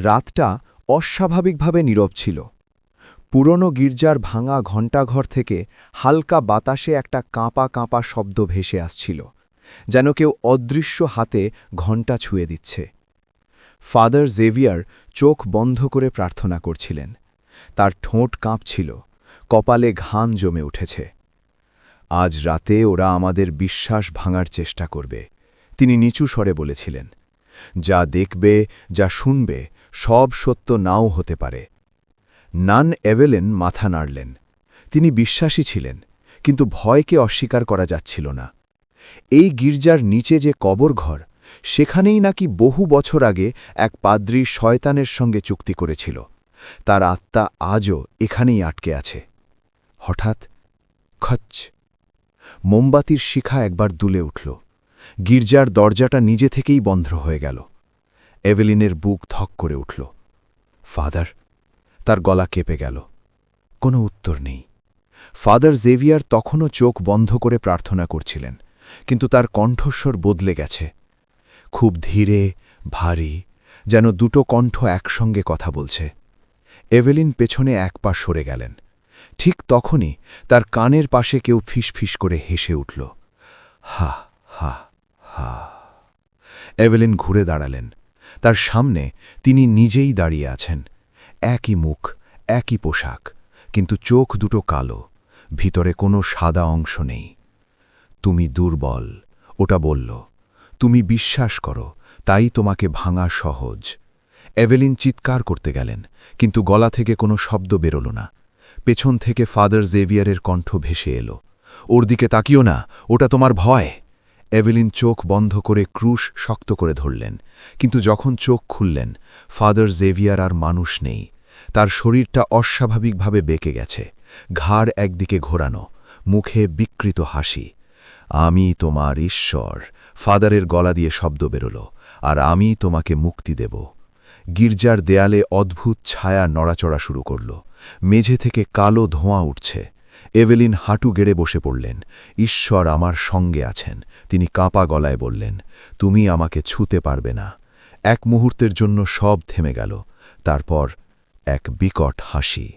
রাতটা অস্বাভাবিকভাবে নীরব ছিল। পুরনো গির্জার ভাঙা ঘণ্টাঘর থেকে হালকা বাতাসে একটা কাঁপা কাঁপা শব্দ ভেসে আসছিল, যেন কেউ অদৃশ্য হাতে ঘণ্টা ছুঁয়ে দিচ্ছে। ফাদার জেভিয়ার চোখ বন্ধ করে প্রার্থনা করছিলেন। তার ঠোঁট কাঁপছিল, কপালে ঘাম জমে উঠেছে। আজ রাতে ওরা আমাদের বিশ্বাস ভাঙার চেষ্টা করবে, তিনি নিচু স্বরে বলেছিলেন। যা দেখবে, যা শুনবে সব সত্য নাও হতে পারে। নান এভেলেন মাথা নাড়লেন। তিনি বিশ্বাসী ছিলেন, কিন্তু ভয়কে অস্বীকার করা যাচ্ছিল না। এই গির্জার নিচে যে কবর ঘর, সেখানেই নাকি বহু বছর আগে এক পাদ্রী শয়তানের সঙ্গে চুক্তি করেছিল। তার আত্মা আজও এখানেই আটকে আছে। হঠাৎ খচ্ছ মোমবাতির শিখা একবার দুলে উঠল। গির্জার দরজাটা নিজে থেকেই বন্ধ হয়ে গেল। এভেলিনের বুক ধক করে উঠল। ফাদার, তার গলা কেঁপে গেল। কোনো উত্তর নেই। ফাদার জেভিয়ার তখনও চোখ বন্ধ করে প্রার্থনা করছিলেন, কিন্তু তার কণ্ঠস্বর বদলে গেছে। খুব ধীরে, ভারী, যেন দুটো কণ্ঠ একসঙ্গে কথা বলছে। এভেলিন পেছনে এক পা সরে গেলেন। ঠিক তখনই তার কানের পাশে কেউ ফিসফিস করে হেসে উঠল, হা হা হা। এভেলিন ঘুরে দাঁড়ালেন। তার সামনে তিনি নিজেই দাঁড়িয়ে আছেন। একই মুখ, একই পোশাক, কিন্তু চোখ দুটো কালো, ভিতরে কোনো সাদা অংশ নেই। তুমি দুর্বল ওটা বলল। তুমি বিশ্বাস করো, তাই তোমাকে ভাঙা সহজ। এভেলিন চিৎকার করতে গেলেন, কিন্তু গলা থেকে কোনো শব্দ বেরোল না। পেছন থেকে ফাদার জেভিয়ারের কণ্ঠ ভেসে এলো। ওর দিকে তাকিও না, ওটা তোমার ভয়। এভেলিন চোখ বন্ধ করে ক্রুশ শক্ত করে ধরলেন, কিন্তু যখন চোখ খুললেন, ফাদার জেভিয়ার আর মানুষ নেই। তার শরীরটা অস্বাভাবিকভাবে বেঁকে গেছে, ঘাড় একদিকে ঘোরানো, মুখে বিকৃত হাসি। আমি তোমার ঈশ্বর, ফাদারের গলা দিয়ে শব্দ বেরোল, আর আমি তোমাকে মুক্তি দেব। গির্জার দেয়ালে অদ্ভুত ছায়া নড়াচড়া শুরু করল, মেঝে থেকে কালো ধোঁয়া উঠছে। এভেলিন হাঁটু গেড়ে বসে পড়লেন। ঈশ্বর আমার সঙ্গে আছেন। তিনি কাঁপা গলায় বললেন, তুমি আমাকে ছুতে পারবে না। এক মুহূর্তের জন্য সব থেমে গেল। তারপর এক বিকট হাসি।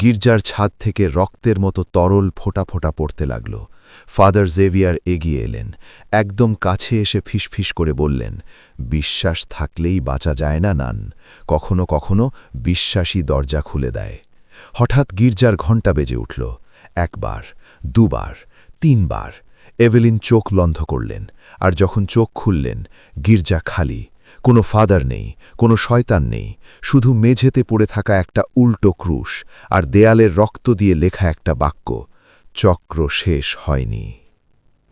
গির্জার ছাদ থেকে রক্তের মতো তরল ফোটা ফোটা পড়তে লাগল। ফাদার জেভিয়ার এগিয়ে এলেন। একদম কাছে এসে ফিসফিস করে বললেন, বিশ্বাস থাকলেই বাঁচা যায় না, নান। কখনো কখনো বিশ্বাসী দরজা খুলে দেয়। হঠাৎ গির্জার ঘণ্টা বেজে উঠল। একবার, দুবার, তিনবার এভেলিন চোখ লন্ধ করলেন আর যখন চোখ খুললেন, গির্জা খালি, কোনো ফাদার নেই, কোনো শয়তান নেই, শুধু মেঝেতে পড়ে থাকা একটা উল্টো ক্রুশ আর দেয়ালের রক্ত দিয়ে লেখা একটা বাক্য, চক্র শেষ হয়নি।